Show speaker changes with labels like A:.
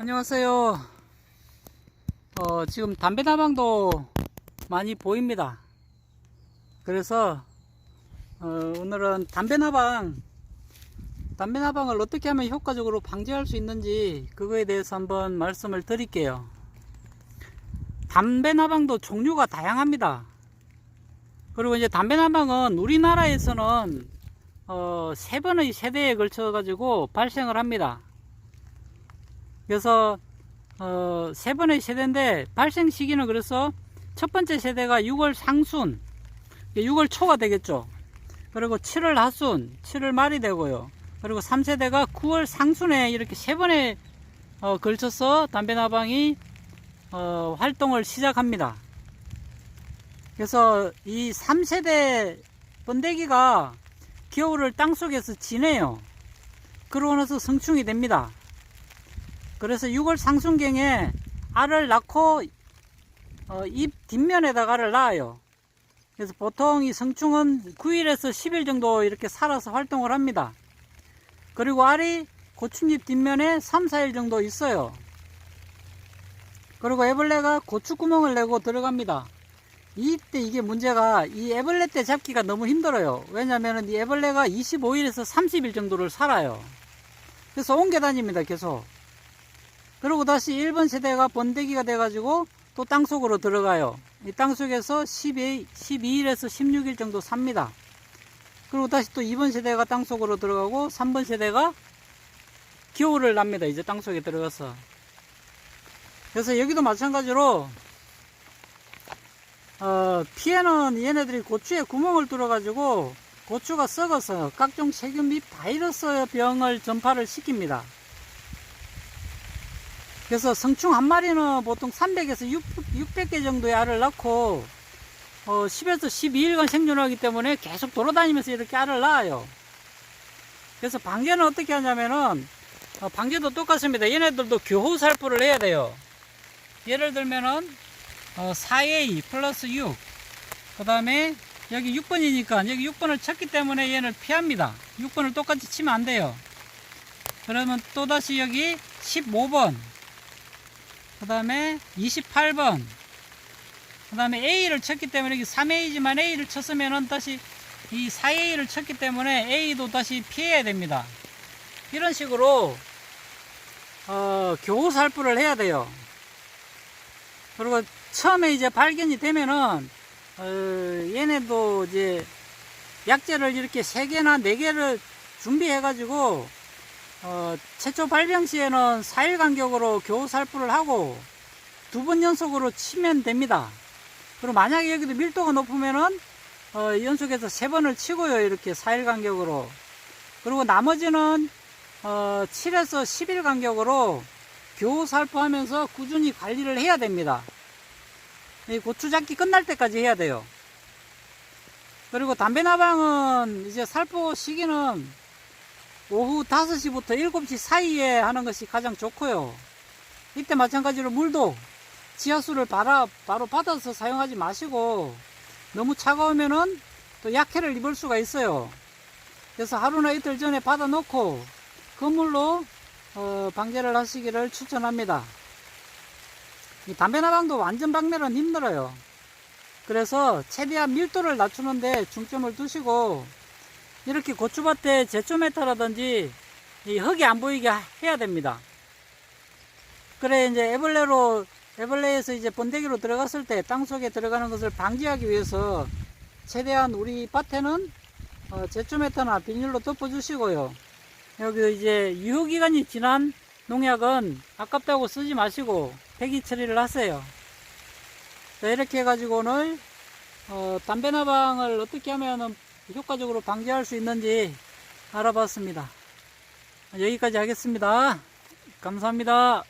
A: 안녕하세요. 어, 지금 담배 나방도 많이 보입니다. 그래서 어, 오늘은 담배 나방, 담배 나방을 어떻게 하면 효과적으로 방지할 수 있는지 그거에 대해서 한번 말씀을 드릴게요. 담배 나방도 종류가 다양합니다. 그리고 이제 담배 나방은 우리나라에서는 어, 세 번의 세대에 걸쳐 가지고 발생을 합니다. 그래서 어, 세 번의 세대인데 발생 시기는 그래서 첫 번째 세대가 6월 상순, 6월 초가 되겠죠. 그리고 7월 하순, 7월 말이 되고요. 그리고 3세대가 9월 상순에 이렇게 세 번에 어, 걸쳐서 담배 나방이 어, 활동을 시작합니다. 그래서 이 3세대 번데기가 겨울을 땅속에서 지내요. 그러고 나서 성충이 됩니다. 그래서 6월 상순경에 알을 낳고 어, 잎 뒷면에다가 알을 낳아요. 그래서 보통 이 성충은 9일에서 10일 정도 이렇게 살아서 활동을 합니다. 그리고 알이 고추잎 뒷면에 3, 4일 정도 있어요. 그리고 애벌레가 고추구멍을 내고 들어갑니다. 이때 이게 문제가 이 애벌레 때 잡기가 너무 힘들어요. 왜냐하면 이 애벌레가 25일에서 30일 정도를 살아요. 그래서 옮겨 다닙니다. 계속. 그리고 다시 1번 세대가 번데기가 돼가지고 또 땅속으로 들어가요. 이 땅속에서 12, 12일에서 16일 정도 삽니다. 그리고 다시 또 2번 세대가 땅속으로 들어가고 3번 세대가 겨울을 납니다. 이제 땅속에 들어가서. 그래서 여기도 마찬가지로 어, 피해는 얘네들이 고추에 구멍을 뚫어가지고 고추가 썩어서 각종 세균 및 바이러스 병을 전파를 시킵니다. 그래서 성충 한 마리는 보통 300에서 600, 개 정도의 알을 낳고 어, 10에서 12일간 생존하기 때문에 계속 돌아다니면서 이렇게 알을 낳아요. 그래서 방제는 어떻게 하냐면은 어, 방제도 똑같습니다. 얘네들도 교호 살포를 해야 돼요. 예를 들면은 어, 4A 플러스 6. 그 다음에 여기 6번이니까 여기 6번을 쳤기 때문에 얘를 피합니다. 6번을 똑같이 치면 안 돼요. 그러면 또다시 여기 15번. 그 다음에 28번. 그 다음에 A를 쳤기 때문에 여기 3A지만 A를 쳤으면은 다시 이 4A를 쳤기 때문에 A도 다시 피해야 됩니다. 이런 식으로 어, 교호 살포를 해야 돼요. 그리고 처음에 이제 발견이 되면은 어, 얘네도 이제 약재를 이렇게 세 개나 네 개를 준비해 가지고 어, 최초 발병 시에는 4일 간격으로 교호 살포를 하고 두 번 연속으로 치면 됩니다. 그리고 만약에 여기도 밀도가 높으면은 어, 연속해서 세 번을 치고요. 이렇게 4일 간격으로. 그리고 나머지는 어, 7에서 10일 간격으로 교호 살포하면서 꾸준히 관리를 해야 됩니다. 이 고추 잡기 끝날 때까지 해야 돼요. 그리고 담배 나방은 이제 살포 시기는 오후 5시부터 7시 사이에 하는 것이 가장 좋고요. 이때 마찬가지로 물도 지하수를 바로, 바로 받아서 사용하지 마시고 너무 차가우면은 또 약해를 입을 수가 있어요. 그래서 하루나 이틀 전에 받아 놓고 그 물로 어, 방제를 하시기를 추천합니다. 이 담배 나방도 완전 박멸은 힘들어요. 그래서 최대한 밀도를 낮추는데 중점을 두시고 이렇게 고추밭에 제초메타라든지 이 흙이 안 보이게 해야 됩니다. 그래 이제 애벌레로 애벌레에서 이제 번데기로 들어갔을 때 땅속에 들어가는 것을 방지하기 위해서 최대한 우리 밭에는 어, 제초메타나 비닐로 덮어주시고요. 여기 이제 유효기간이 지난 농약은 아깝다고 쓰지 마시고 폐기 처리를 하세요. 자, 이렇게 해가지고 오늘 어, 담배 나방을 어떻게 하면 효과적으로 방지할 수 있는지 알아봤습니다. 여기까지 하겠습니다. 감사합니다.